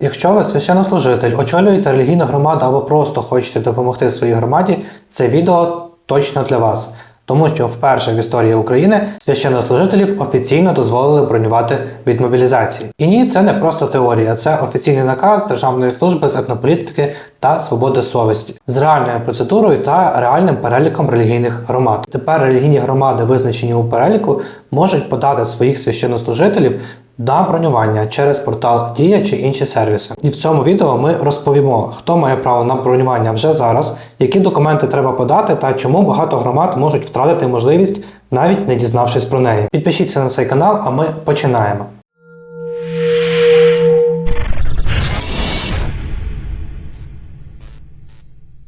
Якщо ви священнослужитель, очолюєте релігійну громаду або просто хочете допомогти своїй громаді, це відео точно для вас. Тому що вперше в історії України священнослужителів офіційно дозволили бронювати від мобілізації. І ні, це не просто теорія, це офіційний наказ Державної служби з етнополітики та свободи совісті з реальною процедурою та реальним переліком релігійних громад. Тепер релігійні громади, визначені у переліку, можуть подати своїх священнослужителів на бронювання через портал Дія чи інші сервіси. І в цьому відео ми розповімо, хто має право на бронювання вже зараз, які документи треба подати та чому багато громад можуть втратити можливість, навіть не дізнавшись про неї. Підпишіться на цей канал, а ми починаємо.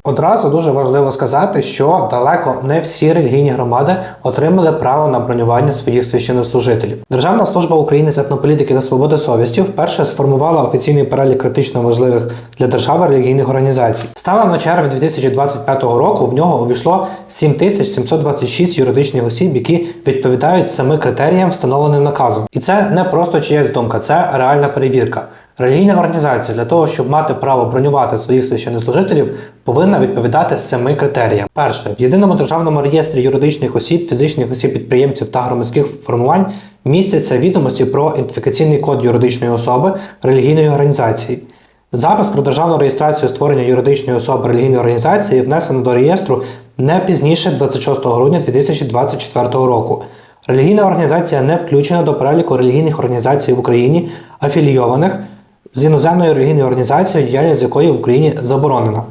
Одразу дуже важливо сказати, що далеко не всі релігійні громади отримали право на бронювання своїх священнослужителів. Державна служба України з етнополітики та свободи совісті вперше сформувала офіційний перелік критично важливих для держави релігійних організацій. Станом на червень 2025 року в нього увійшло 7726 юридичних осіб, які відповідають семи критеріям, встановленим наказом. І це не просто чиясь думка, це реальна перевірка. Релігійна організація для того, щоб мати право бронювати своїх священнослужителів, повинна відповідати семи критеріям. Перше, в єдиному державному реєстрі юридичних осіб, фізичних осіб, підприємців та громадських формувань містяться відомості про ідентифікаційний код юридичної особи релігійної організації. Запис про державну реєстрацію створення юридичної особи релігійної організації внесено до реєстру не пізніше 26 грудня 2024 року. Релігійна організація не включена до переліку релігійних організацій в Україні, афілійованих з іноземною релігійною організацією, діяльність якої в Україні заборонена.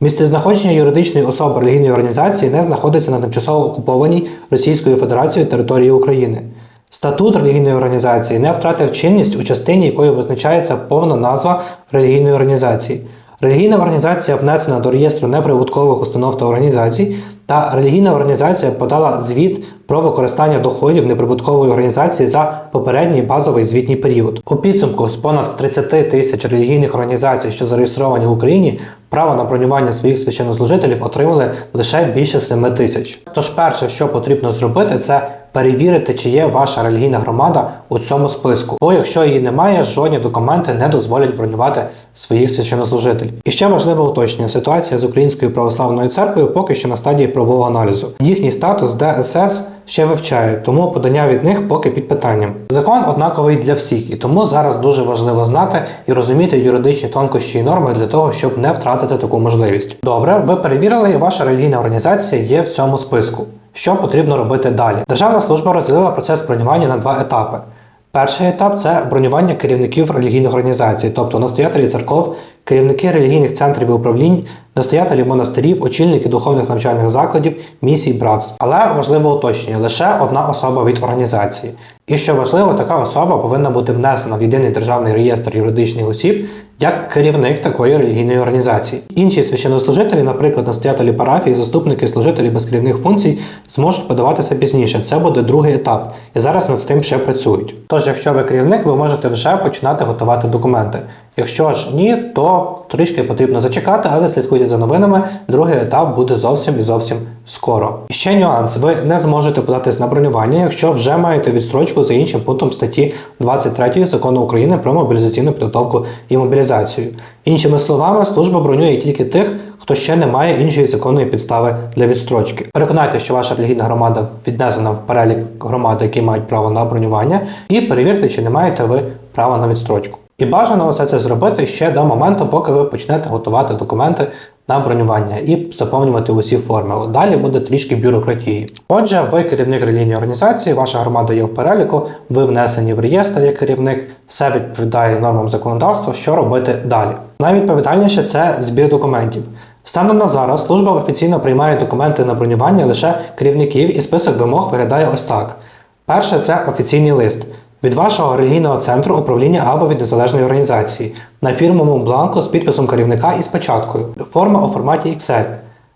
Місцезнаходження юридичної особи релігійної організації не знаходиться на тимчасово окупованій Російською Федерацією території України. Статут релігійної організації не втратив чинність у частині якої визначається повна назва релігійної організації. Релігійна організація внесена до реєстру неприбуткових установ та організацій, та релігійна організація подала звіт про використання доходів неприбуткової організації за попередній базовий звітній період. У підсумку з понад 30 тисяч релігійних організацій, що зареєстровані в Україні, право на бронювання своїх священнослужителів отримали лише більше 7 тисяч. Тож, перше, що потрібно зробити, це перевірити, чи є ваша релігійна громада у цьому списку. Бо якщо її немає, жодні документи не дозволять бронювати своїх священнослужителів. І ще важливе уточнення: ситуація з Українською православною церквою поки що на стадії правового аналізу. Їхній статус ДСС ще вивчають, тому подання від них поки під питанням. Закон однаковий для всіх, і тому зараз дуже важливо знати і розуміти юридичні тонкощі і норми для того, щоб не втратити таку можливість. Добре, ви перевірили, і ваша релігійна організація є в цьому списку. Що потрібно робити далі? Державна служба розділила процес бронювання на два етапи. Перший етап це бронювання керівників релігійних організацій, тобто настоятелі церков, керівники релігійних центрів і управлінь, настоятелі монастирів, очільники духовних навчальних закладів, місій, братств. Але важливе уточнення: лише одна особа від організації. І що важливо, така особа повинна бути внесена в єдиний державний реєстр юридичних осіб як керівник такої релігійної організації. Інші священнослужителі, наприклад, настоятелі парафії, заступники, служителі без керівних функцій, зможуть подаватися пізніше. Це буде другий етап, і зараз над цим ще працюють. Тож, якщо ви керівник, ви можете вже починати готувати документи. Якщо ж ні, то трішки потрібно зачекати, але слідкуйте за новинами. Другий етап буде зовсім і зовсім скоро. Ще нюанс: ви не зможете податись на бронювання, якщо вже маєте відстрочку за іншим пунктом статті 23 закону України про мобілізаційну підготовку і мобілізацію. Іншими словами, служба бронює тільки тих, хто ще не має іншої законної підстави для відстрочки. Переконайте, що ваша релігійна громада віднесена в перелік громад, які мають право на бронювання, і перевірте, чи не маєте ви права на відстрочку. І бажано все це зробити ще до моменту, поки ви почнете готувати документи на бронювання і заповнювати усі форми. Далі буде трішки бюрократії. Отже, ви керівник релігійної організації, ваша громада є в переліку, ви внесені в реєстр як керівник, все відповідає нормам законодавства, що робити далі. Найвідповідальніше це збір документів. Станом на зараз служба офіційно приймає документи на бронювання лише керівників, і список вимог виглядає ось так: перше це офіційний лист. Від вашого релігійного центру управління або від незалежної організації на фірмовому бланку з підписом керівника і з печаткою. Форма у форматі Excel.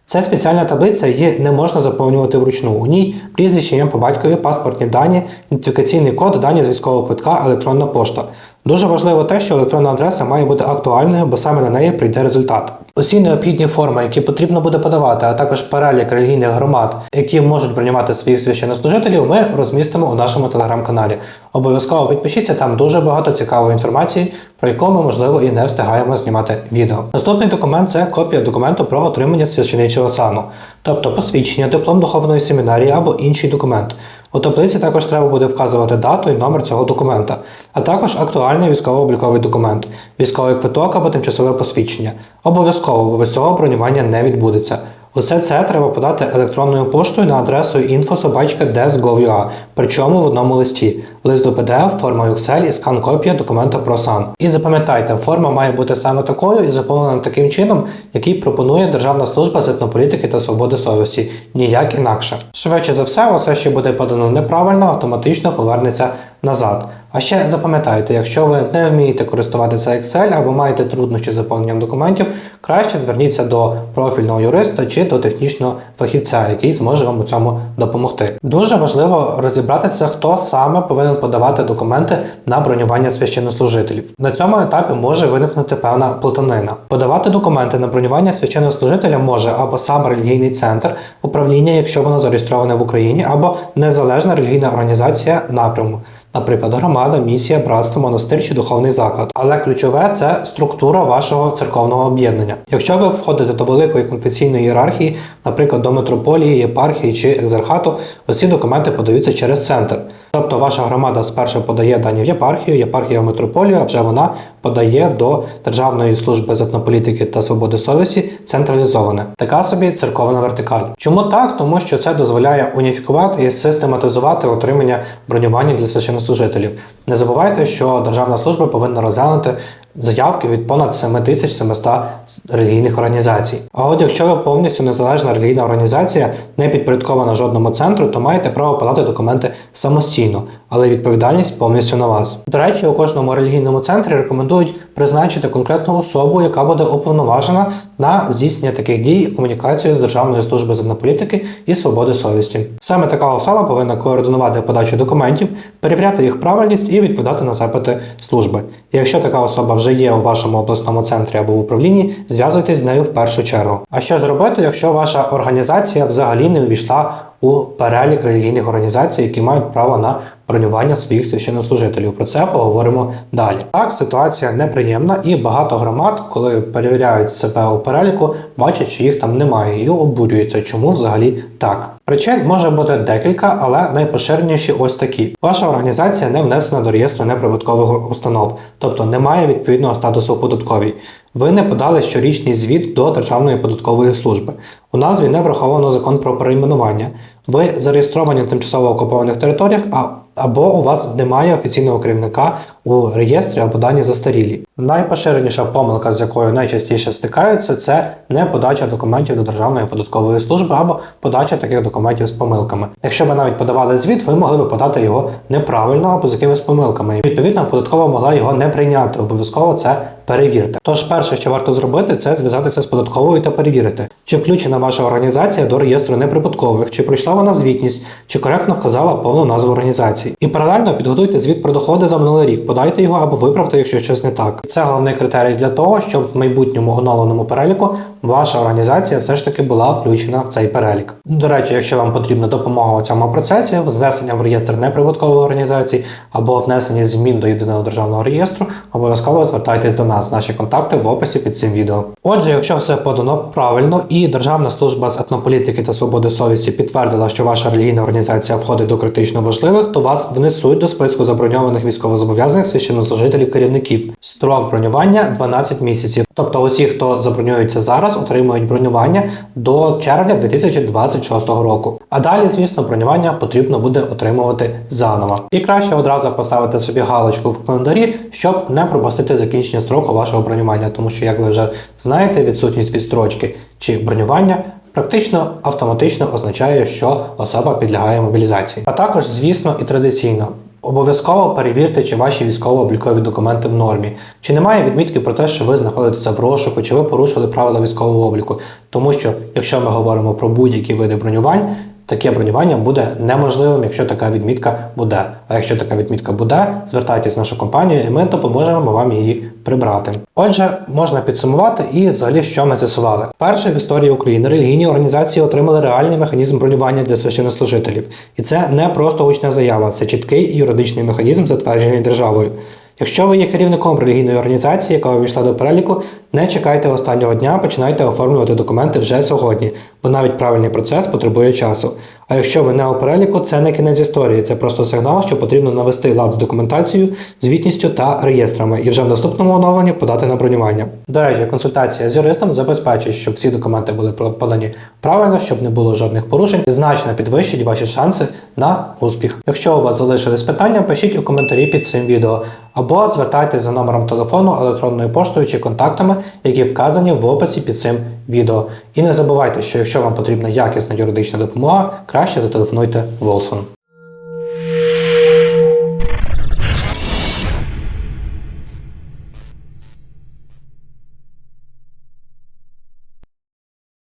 Це спеціальна таблиця, її не можна заповнювати вручну. У ній прізвище ім'я по батькові, паспортні дані, ідентифікаційний код, дані з військового квитка, електронна пошта. Дуже важливо те, що електронна адреса має бути актуальною, бо саме на неї прийде результат. Усі необхідні форми, які потрібно буде подавати, а також перелік релігійних громад, які можуть бронювати своїх священнослужителів, ми розмістимо у нашому телеграм-каналі. Обов'язково підпишіться, там дуже багато цікавої інформації, про яку ми, можливо, і не встигаємо знімати відео. Наступний документ це копія документу про отримання священичого сану, тобто посвідчення, диплом духовної семінарії або інший документ. У таблиці також треба буде вказувати дату і номер цього документа, а також актуальний військово-обліковий документ, військовий квиток або тимчасове посвідчення. Обов'язково, бо без цього бронювання не відбудеться. Усе це треба подати електронною поштою на адресу info.des.gov.ua, причому в одному листі. Лист до PDF, форма Excel і скан-копія документа про сан. І запам'ятайте, форма має бути саме такою і заповнена таким чином, який пропонує Державна служба з етнополітики та свободи совісті, ніяк інакше. Швидше за все, усе, що буде подано неправильно, автоматично повернеться назад. А ще запам'ятайте, якщо ви не вмієте користуватися Excel або маєте труднощі з заповненням документів, краще зверніться до профільного юриста чи до технічного фахівця, який зможе вам у цьому допомогти. Дуже важливо розібратися, хто саме повинен подавати документи на бронювання священнослужителів. На цьому етапі може виникнути певна плутанина. Подавати документи на бронювання священнослужителя може або сам релігійний центр управління, якщо воно зареєстроване в Україні, або незалежна релігійна організація напряму. Наприклад, громада, місія, братство, монастир чи духовний заклад. Але ключове це структура вашого церковного об'єднання. Якщо ви входите до великої конфесійної ієрархії, наприклад, до митрополії, єпархії чи екзархату, усі документи подаються через центр. Тобто ваша громада спершу подає дані в єпархію, єпархія в митрополію, а вже вона подає до Державної служби з етнополітики та свободи совісті централізоване. Така собі церковна вертикаль. Чому так? Тому що це дозволяє уніфікувати і систематизувати отримання бронювання для священнослужителів. Не забувайте, що державна служба повинна розглянути заявки від понад 7700 релігійних організацій. А от якщо ви повністю незалежна релігійна організація, не підпорядкована жодному центру, то маєте право подати документи самостійно, але відповідальність повністю на вас. До речі, у кожному релігійному центрі рекомендують призначити конкретну особу, яка буде уповноважена на здійснення таких дій комунікацію з Державною службою з політики і свободи совісті. Саме така особа повинна координувати подачу документів, перевіряти їх правильність і відповідати на запити служби. Якщо така особа вже є у вашому обласному центрі або в управлінні, зв'язуйтесь з нею в першу чергу. А що ж робити, якщо ваша організація взагалі не увійшла у перелік релігійних організацій, які мають право на бронювання своїх священнослужителів. Про це поговоримо далі. Так, ситуація неприємна, і багато громад, коли перевіряють себе у переліку, бачать, що їх там немає, і обурюються, чому взагалі так. Причин може бути декілька, але найпоширеніші ось такі: ваша організація не внесена до реєстру неприбуткових установ, тобто немає відповідного статусу у податковій. Ви не подали щорічний звіт до Державної податкової служби. У назві не враховано закон про перейменування. Ви зареєстровані на тимчасово окупованих територіях, а або у вас немає офіційного керівника у реєстрі або дані застарілі. Найпоширеніша помилка, з якою найчастіше стикаються, це не подача документів до Державної податкової служби або подача таких документів з помилками. Якщо ви навіть подавали звіт, ви могли би подати його неправильно або з якимись помилками. І, Відповідно, податкова могла його не прийняти. Обов'язково це перевірте. Тож, перше, що варто зробити, це зв'язатися з податковою та перевірити, чи включена ваша організація до реєстру неприбуткових, чи пройшла вона звітність, чи коректно вказала повну назву організації. І паралельно підготуйте звіт про доходи за минулий рік, подайте його або виправте, якщо щось не так. Це головний критерій для того, щоб в майбутньому оновленому переліку ваша організація все ж таки була включена в цей перелік. До речі, якщо вам потрібна допомога у цьому процесі, внесення в реєстр неприбуткової організації або внесення змін до єдиного державного реєстру, обов'язково звертайтесь до нас. Наші контакти в описі під цим відео. Отже, якщо все подано правильно і Державна служба з етнополітики та свободи совісті підтвердила, що ваша релігійна організація входить до критично важливих, то вас внесуть до списку заброньованих військовозобов'язаних священнослужителів керівників. Строк бронювання 12 місяців. Тобто усі, хто забронюється зараз, отримують бронювання до червня 2026 року. А далі, звісно, бронювання потрібно буде отримувати заново. І краще одразу поставити собі галочку в календарі, щоб не пропустити закінчення строку вашого бронювання, тому що, як ви вже знаєте, відсутність відстрочки чи бронювання. Практично автоматично означає, що особа підлягає мобілізації. А також, звісно, і традиційно Обов'язково перевірте, чи ваші військово-облікові документи в нормі, чи немає відмітки про те, що ви знаходитеся в розшуку, чи ви порушили правила військового обліку. Тому що, якщо ми говоримо про будь-які види бронювань, таке бронювання буде неможливим, якщо така відмітка буде. А якщо така відмітка буде, звертайтесь в нашу компанію, і ми допоможемо вам її прибрати. Отже, можна підсумувати і взагалі що ми з'ясували. Перше в історії України релігійні організації отримали реальний механізм бронювання для священнослужителів, і це не просто гучна заява, це чіткий юридичний механізм, затверджений державою. Якщо ви є керівником релігійної організації, яка увійшла до переліку, не чекайте останнього дня, починайте оформлювати документи вже сьогодні, бо навіть правильний процес потребує часу. А якщо ви не у переліку, це не кінець історії, це просто сигнал, що потрібно навести лад з документацією, звітністю та реєстрами, і вже в наступному оновленні подати на бронювання. До речі, консультація з юристом забезпечить, щоб всі документи були подані правильно, щоб не було жодних порушень, значно підвищить ваші шанси на успіх. Якщо у вас залишились питання, пишіть у коментарі під цим відео або звертайтеся за номером телефону, електронною поштою чи контактами, які вказані в описі під цим відео. І не забувайте, що якщо вам потрібна якісна юридична допомога, краще зателефонуйте Волсон.